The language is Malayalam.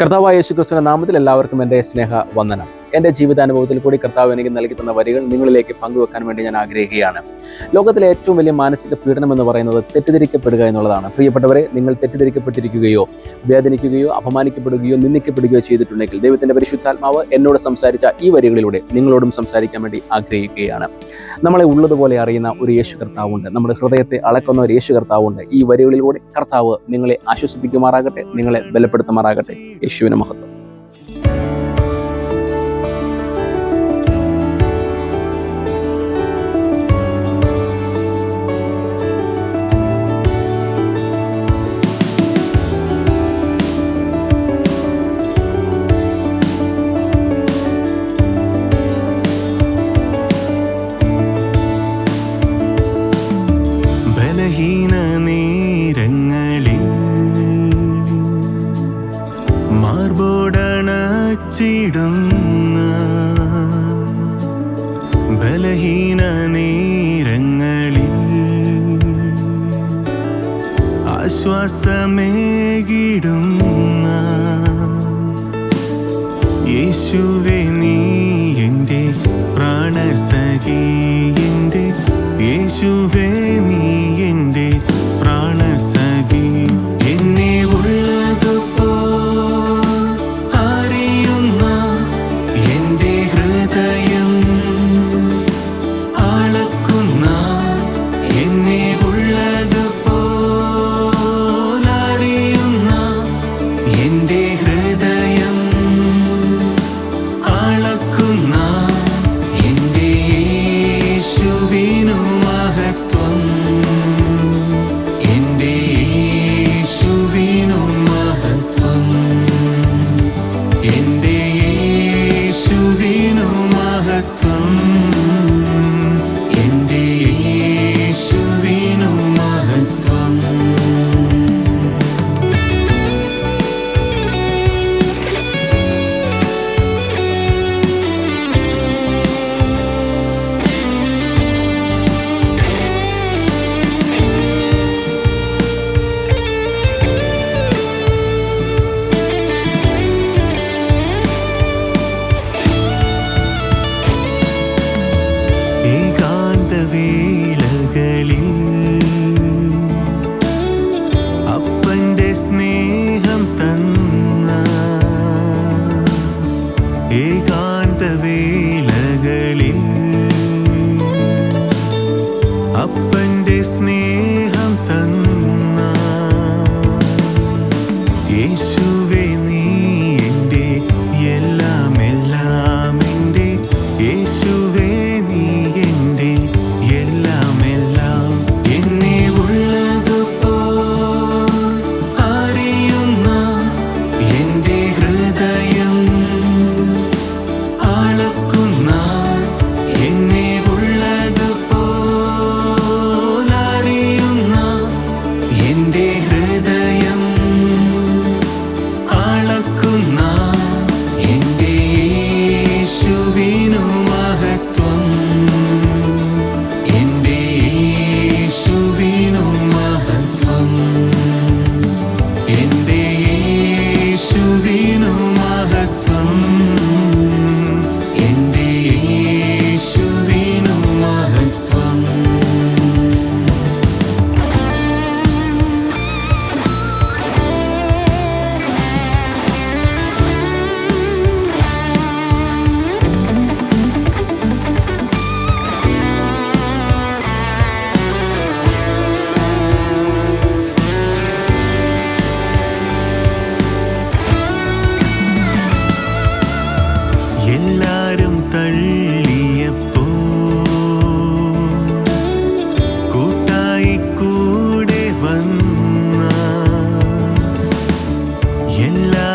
കർത്താവായ യേശുക്രിസ്തുവിന്റെ നാമത്തിൽ എല്ലാവർക്കും എന്റെ സ്നേഹ വന്ദനം. എന്റെ ജീവിതാനുഭവത്തിൽ കൂടി കർത്താവ് എനിക്ക് നൽകി തന്ന വരികൾ നിങ്ങളിലേക്ക് പങ്കുവെക്കാൻ വേണ്ടി ഞാൻ ആഗ്രഹിക്കുകയാണ്. ലോകത്തിലെ ഏറ്റവും വലിയ മാനസിക പീഡനം എന്ന് പറയുന്നത് തെറ്റിദ്ധരിക്കപ്പെടുക എന്നുള്ളതാണ്. പ്രിയപ്പെട്ടവരെ നിങ്ങൾ തെറ്റിദ്ധരിക്കപ്പെട്ടിരിക്കുകയോ വേദനിക്കുകയോ അപമാനിക്കപ്പെടുകയോ നിന്ദിക്കപ്പെടുകയോ ചെയ്തിട്ടുണ്ടെങ്കിൽ ദൈവത്തിന്റെ പരിശുദ്ധാത്മാവ് എന്നോട് സംസാരിച്ച ഈ വരികളിലൂടെ നിങ്ങളോടും സംസാരിക്കാൻ വേണ്ടി ആഗ്രഹിക്കുകയാണ്. നമ്മളെ ഉള്ളതുപോലെ അറിയുന്ന ഒരു യേശു കർത്താവുണ്ട്. നമ്മുടെ ഹൃദയത്തെ അളക്കുന്ന ഒരു യേശു കർത്താവുണ്ട്. ഈ വരികളിലൂടെ കർത്താവ് നിങ്ങളെ ആശ്വസിപ്പിക്കുമാറാകട്ടെ നിങ്ങളെ ബലപ്പെടുത്തുമാറാകട്ടെ. യേശുവിന് മഹത്വം. മാർബോടണച്ചിടുന്ന ബലഹീന നേരങ്ങളിൽ ആശ്വാസമേകിടുന്ന യേശുവെ നീ എന്റെ പ്രാണസഖി എന്റെ യേശുവേ விலகலில் அப்ப എല്ലാരും തള്ളിയപ്പോ കൂട്ടായി കൂടെ വന്ന എല്ലാ